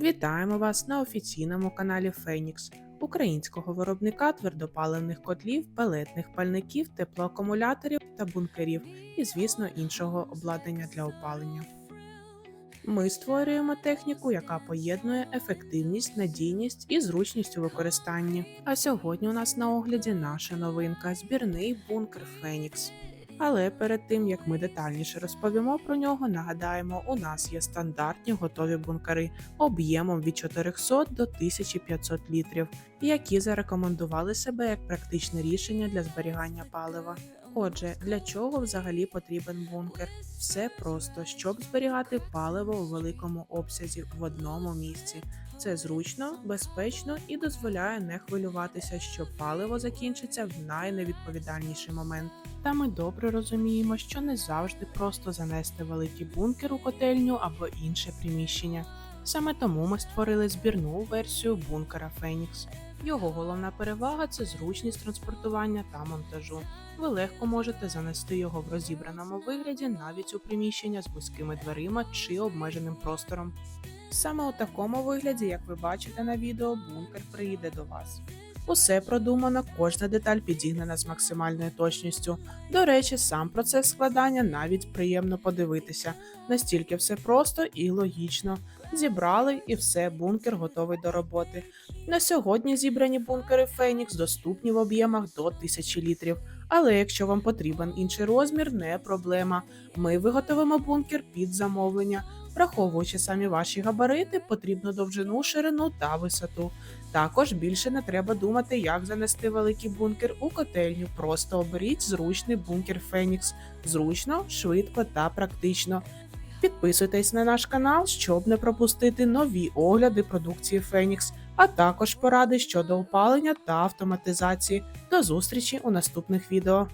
Вітаємо вас на офіційному каналі Фенікс, українського виробника твердопаливних котлів, пелетних пальників, теплоакумуляторів та бункерів і, звісно, іншого обладнання для опалення. Ми створюємо техніку, яка поєднує ефективність, надійність і зручність у використанні. А сьогодні у нас на огляді наша новинка збірний бункер Фенікс. Але перед тим як ми детальніше розповімо про нього, нагадаємо, у нас є стандартні готові бункери об'ємом від 400 до 1500 літрів, які зарекомендували себе як практичне рішення для зберігання палива. Отже, для чого взагалі потрібен бункер? Все просто, щоб зберігати паливо у великому обсязі в одному місці. Це зручно, безпечно і дозволяє не хвилюватися, що паливо закінчиться в найневідповідальніший момент. Та ми добре розуміємо, що не завжди просто занести великий бункер у котельню або інше приміщення. Саме тому ми створили збірну версію бункера Фенікс. Його головна перевага це зручність транспортування та монтажу. Ви легко можете занести його в розібраному вигляді навіть у приміщення з вузькими дверима чи обмеженим простором. Саме у такому вигляді, як ви бачите на відео, бункер приїде до вас. Усе продумано, кожна деталь підігнана з максимальною точністю. До речі, сам процес складання навіть приємно подивитися, настільки все просто і логічно. Зібрали і все, бункер готовий до роботи. На сьогодні зібрані бункери Фенікс доступні в об'ємах до 1000 літрів. Але якщо вам потрібен інший розмір, не проблема. Ми виготовимо бункер під замовлення. Враховуючи самі ваші габарити, потрібну довжину, ширину та висоту. Також більше не треба думати, як занести великий бункер у котельню. Просто оберіть зручний бункер Фенікс. Зручно, швидко та практично. Підписуйтесь на наш канал, щоб не пропустити нові огляди продукції Фенікс, а також поради щодо опалення та автоматизації. До зустрічі у наступних відео.